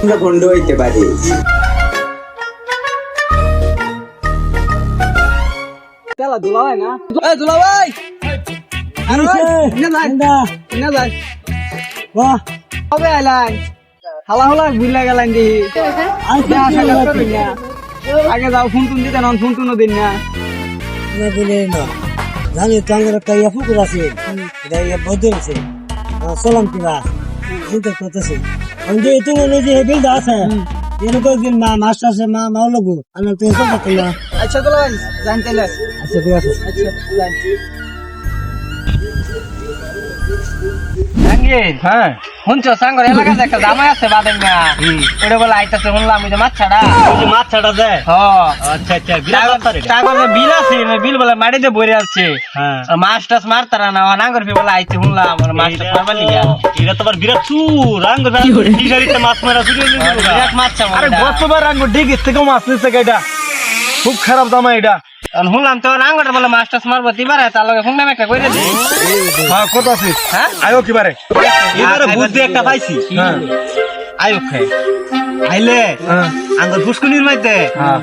আমরা ভণ্ড হইতে পারি। তেলা দুলাভাই না? এই দুলাভাই আরে ভাই! না যাই। না যাই। বাহ। কবে আইলাই হালা হালা বুঝলা গেলেন দি আজকে আশা করতে না। আগে যাও ফোন টুন দিতে নন ফোন টুনও দিন না। না দিলে না। জানি তো একটা ইয়া পুকুর আছে। এটা ইয়া বদল আছে। চলাম কিবা। চিন্তা করতেছে। আমি যে তুমি যে বিলটা আছে এরকম একদিন মা মাস্টার আছে মা মাও লগু আমি তো এসব করতে না আচ্ছা দুলাভাই জানতে লে আচ্ছা ঠিক হ্যাঁ শুনছো সাঙ্গর এলাকাতে একটা জামাই আছে বাদেন না ওটা বলে আইতাছে শুনলাম ওই যে মাছাটা। মাছটা দে হ। আচ্ছা আচ্ছা বিরাট। টাকা বিল আছে বিল বলে মাটিতে বইরে আছে হ্যাঁ। মাছ টাছ মারতারা না নাঙ্গর ফি বলে আইতে শুনলাম মাছ টাছ মারবার লিগা এটা তো আবার বিরাট চুর রাঙ্গ ফিশারিতে মাছ মারা চুরি বিরাট মাছ আরে গতবার আঙ্গুর ডিগির থেকেও মাছ নিচ্ছে এটা। খুব খারাপ দামা এটা। শুনলাম তোর আঙ্গটা বলে মাছ টাছ মারবো তিবারে তার লগে শুনলাম একটা কইরে দে হ্যাঁ কত আছিস হ্যাঁ? আয়ো কিবারে এবারে বুদ্ধি একটা পাইছি। হ্যাঁ। আয়ু খাই আইলে হ্যাঁ। আঙ্গুর ফুসকুনির মধ্যে হ্যাঁ।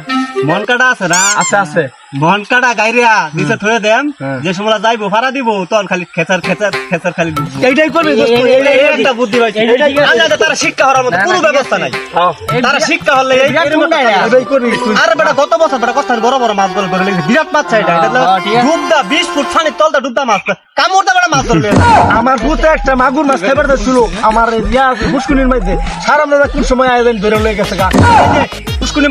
মন কাটা আছে না? আছে আছে। কাটা গাইরিয়া নিচে থয়ে দেম হ্যাঁ। যে সময় যাইবো ভাড়া দিব তখন খালি খেচার খেচার খেচার খালি। এইটাই করবি একটা বুদ্ধি পাইছি। আলাদা তারা শিক্ষা হওয়ার মতো কোনো ব্যবস্থা নাই। হ্যাঁ, তারা শিক্ষা হলে আরে বেটা গত বছর বেটা কষ্ট বড় বড় মাছ ধরে ধরে বিরাট মাছ চাই হ্যাঁ। ডুবদা বিশ ফুট পানির তলটা ডুবদা মাছ। কামড়দা বেটা মাছ ধরলে আমার পুতে একটা মাগুর মাছ খাইবার ছিল আমার ইয়া সারা আমরা কোন সময় আয়োজন ধরে লয়ে গেছে গা?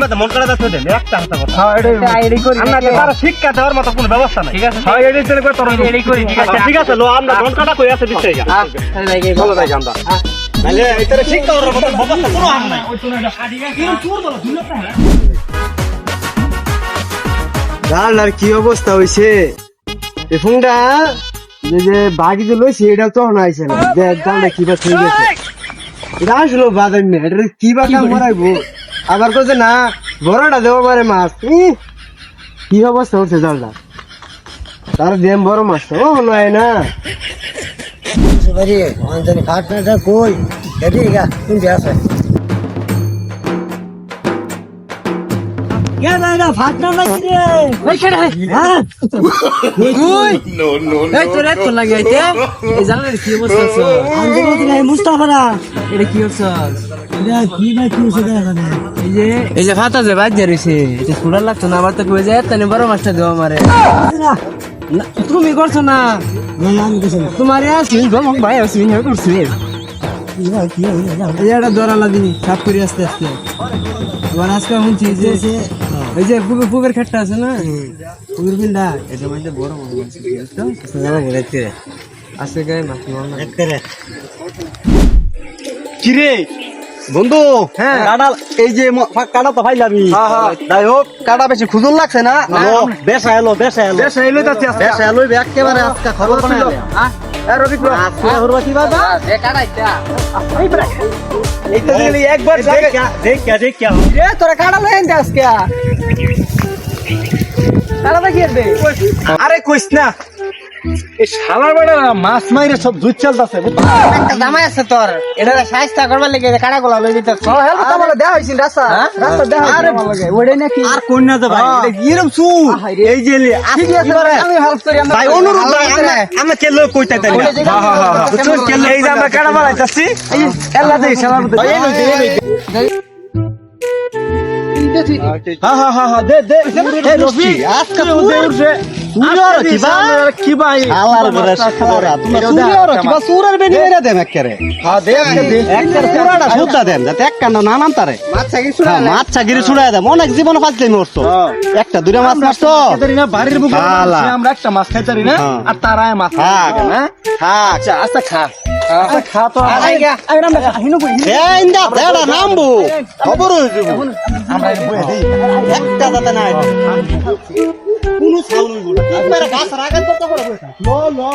মধ্যে মন কাটা যাচ্ছে একটা হাতে কথা। হ্যাঁ এটাই। এটাই করি আমরা তারা শিক্ষা দেওয়ার মতো কোনো ব্যবস্থা নাই। ঠিক আছে হ্যাঁ এটাই চলে করে তোর এটাই করি ঠিক আছে। আচ্ছা ঠিক আছে লো আমরা মন কাটা কই আছে দিচ্ছে ভালো থাকে আমরা। তাহলে এটারে শিক্ষা হওয়ার মতো ব্যবস্থা কোনো নাই। জানলার কি অবস্থা হইছে? এই ফোনটা যে যে বাকি যে লইছে এটা তো না আইছে না। দেখ জানলা কি বা গেছে। এটা আসলো বাদাম না এটা কি বা কাম করাইবো আবার কইছে, না, বড়টা দেবো পারে মাছ। কি অবস্থা হচ্ছে জলটা তার দেম বড় মাছ তো। নয় না। বাড়ি অন্তরে ফাটনাটা কই। দেখি গা কোনটি আছে এই যে এই যে বাদ রইছে। এটা সুড়া লাগতো না আবার তো কই যায় বড় মাছটা দেওয়া মারে না। না, তুমি করছ না। তোমার ভাই করছি। হয় হয় দরালা দিনি সাফ করি আস্তে আস্তে। আজকে শুনছি যে ওই যে পুকুর পুকুর খেটটা আছে না? এটা মধ্যে বড় আছে, গায়ে মাছ। একরে কিরে। বন্ধু হ্যাঁ। কাটা এই যে কাটা তো পাইলামি যাই হোক কাটা বেশি খুদুর লাগছে না? লো, বেসা এলো বেসা এলো দেশ এলো বেসা এলো একেবারে আজকে খবর হ্যাঁ এইটা দিলি একবার তোরা কাটা লই আজকে? আরে কইস না। এই শালার বেড়া মাছ মাইরে সব দুধ চালতাছে একটা জামাই আছে তোর এটা সাইজটা করবার লেগে কাটা গোলা লই দিতে হেলমেট আমার দেয়া হইছিল রাস্তা রাস্তা দেয়া হইছিল আমার নাকি আর কোন না তো ভাই এটা কিরম এই যে ঠিক আছে আমি হেল্প করি আমরা ভাই অনুরোধ ভাই আমরা আমরা কেলো কইতা তাই না হ্যাঁ, হ্যাঁ, হ্যাঁ, হ্যাঁ। কেলো এই যে আমরা কাটা মারাইতাছি এল্লা দেই শালার মধ্যে হ্যাঁ হ্যাঁ হ্যাঁ হ্যাঁ দে দে রফি আজকে হ্যাঁ না তারে হ্যাঁ, অনেক জীবন ফাজলে মরতো একটা দুটা মাছ মারতো বাড়ির বুকে আমরা একটা মাছ খাইতারি না হ্যাঁ। আর তারায় মাছ থাক না থাক আচ্ছা আচ্ছা খা আচ্ছা খা তো নামবো খবর হয়ে একটা যাতে নাই কোনো সাউন্ড হইব না। একবারে গাছ রাগান করতে পারে লো লো।